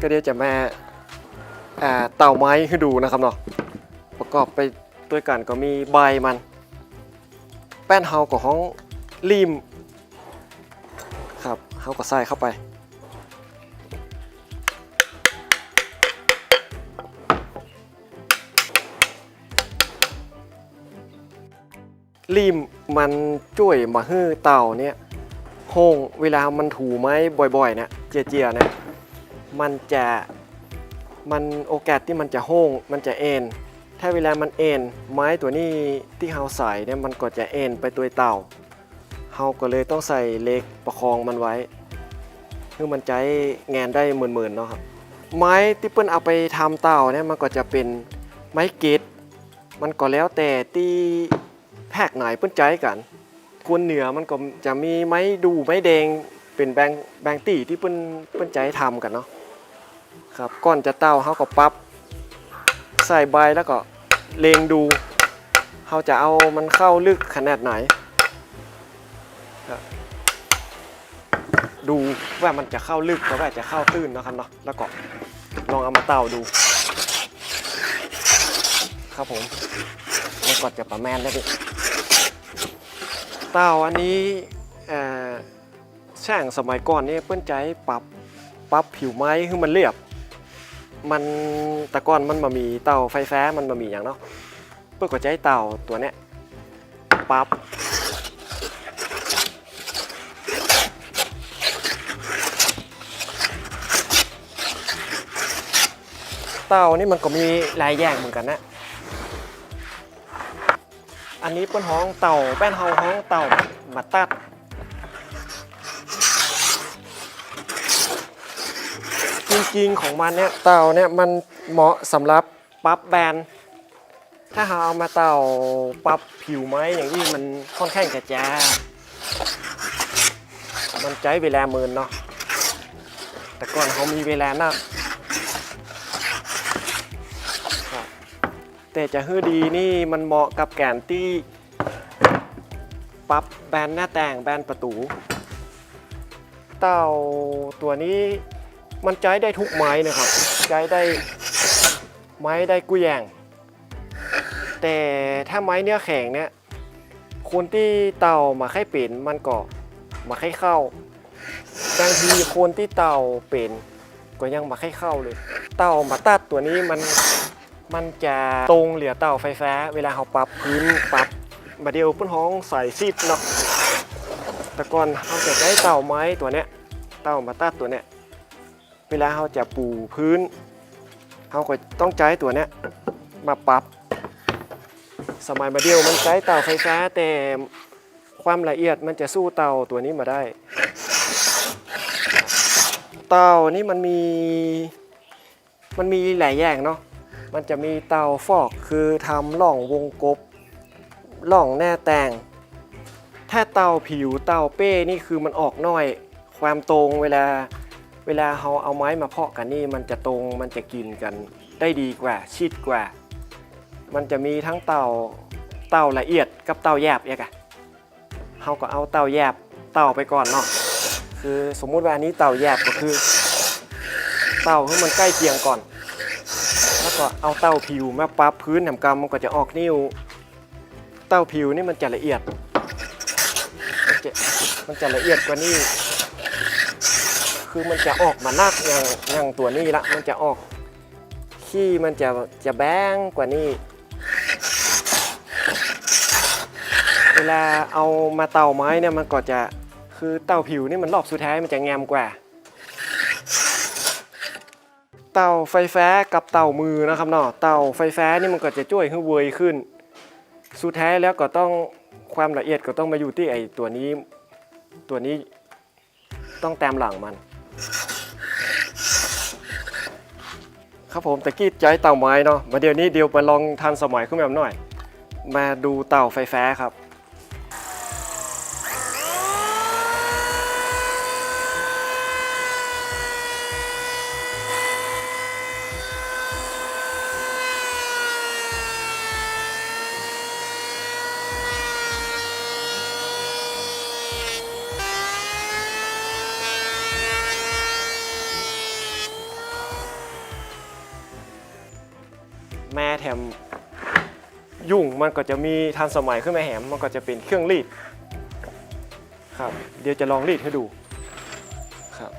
ก็เดี๋ยวจะมาอ่เต่าไม้ให้ดูนะครับเนาะประกอบไปด้วยกันก็มีใบมัน แป้นเฮากับห้องริมครับเฮาก็ใส่เข้าไปริมมันช่วยมาฮื้อเต่าเนี่ยโห้งเวลามันถูไม้บ่อยๆเนี่ยเจียๆเนี่ย มันจะมันโอกาสที่มันจะโห้งมันจะเอ็นถ้าเวลามันเอ็นไม้ตัวนี้ที่เฮาใส่เนี่ยมันก็จะเอ็นไปตัวเต่าเฮาก็เลยต้องใส่เหล็กประคองมันไว้เพื่อมันใจแงานได้หมื่นๆเนาะครับไม้ที่เปิ้นเอาไปทำเต่าเนี่ยมันก็จะเป็นไม้เกตมันก็แล้วแต่ที่แพกไหนเปิ้นใจกันกวนเหนือมันก็จะมีไม้ดูไม้แดงเป็นแบงแบงตีที่เปิ้นเปิ้นใจทำกันเนาะ ครับก่อนจะเต่าเฮาก็ปับใส่ใบแล้วก็เลงดูเขาจะเอามันเข้าลึกขนาดไหน ดูว่ามันจะเข้าลึกหรือว่าจะเข้าตื้นนะครับเนาะแล้วก็ลองเอามาเต่าดู ครับผมแล้วก็จะประมาณแล้วดิเต่าอันนี้เอ่อช่างสมัยก่อนนี่เปิ้นใจปรับปรับผิวไม้ให้มันเรียบ มันตะก้อนมันมามีเตาไฟฟ้ามันมามีอย่างเนาะเพื่อก็จะให้เตาตัวเนี้ยปั๊บเตานี่มันก็มีหลายอย่างเหมือนกันนะ อันนี้เป็นห้องเต่าแป้นเฮาห้องเต่ามาตัด ริงของมันเนี่ยเต่าเนี่ยมันเหมาะสำหรับปั๊บแบน ถ้าเราเอามาเต่าปรับผิวไม้อย่างนี้มันค่อนข้างจะจ้ามันใจเวลาหมื่นเนาะแต่ก่อนเขามีเวลานักแต่จะฮือดีนี่มันเหมาะกับแกนที่ปรับแบนหน้าแต่งแบนประตู เต่าตัวนี้ มันใช้ได้ทุกไม้นะครับใช้ได้ไม้ได้กุยแยง แต่ถ้าไม้เนื้อแข็งเนี่ยคนที่เต่ามาให้เป็นมันก็มาให้เข้าบางทีคนที่เต่าเป็นก็ยังมาให้เข้าเลย เต่ามาตัดตัวนี้มันมันจะตรงเหลือเต่าไฟฟ้า เวลาเขาปรับพื้นปรับมาเดียวพื่นห้องใส่ซิปเนาะแต่ก่อนเขาจะใช้เต่าไม้ตัวเนี้ยเต่ามาตัดตัวเนี้ย เวลาเราจะปูพื้นเราก็ต้องใช้ตัวเนี้ยมาปรับ สมัยมาเดียวมันใช้เตาไฟฟ้าแต่ความละเอียดมันจะสู้เตาตัวนี้มาได้ เตานี่มันมีมันมีหลายอย่างเนาะ มันจะมีเตาฟอกคือทำร่องวงกบร่องแน่แต่ง ถ้าเตาผิวเตาเป้นี่คือมันออกน้อย ความตรงเวลา เวลาเราเอาไม้มาเพาะกันนี่มันจะตรงมันจะกินกันได้ดีกว่าชิดกว่า มันจะมีทั้งเต่าเต่าละเอียดกับเต่าแยบเนี่ยกะเราก็เอาเต่าแยบเต่าไปก่อนเนาะคือสมมุติว่าอันนี้เต่าแยบก็คือ เต่าให้มันใกล้เคียงก่อน แล้วก็เอาเต่าผิวมาปรับพื้นแหมกรรมมันก็จะออกนิ้ว เต่าผิวนี่มันจะละเอียดมันจะมันจะละเอียดกว่านี้ คือมันจะออกมานักอย่างอย่างตัวนี้ละมันจะออกขี้มันจะจะแบงกว่านี้เวลาเอามาเตาไม้เนี่ยมันก็จะคือเตาผิวนี่มันรอบสุดท้ายมันจะงมกว่า เตาไฟฟ้ากับเตามือนะครับเนาะเตาไฟฟ้านี่มันก็จะช่วยให้เวยขึ้น สุดท้ายแล้วก็ต้องความละเอียดก็ต้องมาอยู่ที่ไอตัวนี้ตัวนี้ต้องแต้มหลังมัน ครับผมตะกี้ใจเต่าไม้เนาะมาเดี๋ยวนี้เดี๋ยวไปลองทันสมัยขึ้นมาหน่อย มาดูเต่าไฟฟ้าครับ แม่แถมยุ่งมันก็จะมีทันสมัยขึ้นมาแหมมันก็จะเป็นเครื่องรีดครับ เดี๋ยวจะลองรีดให้ดูครับ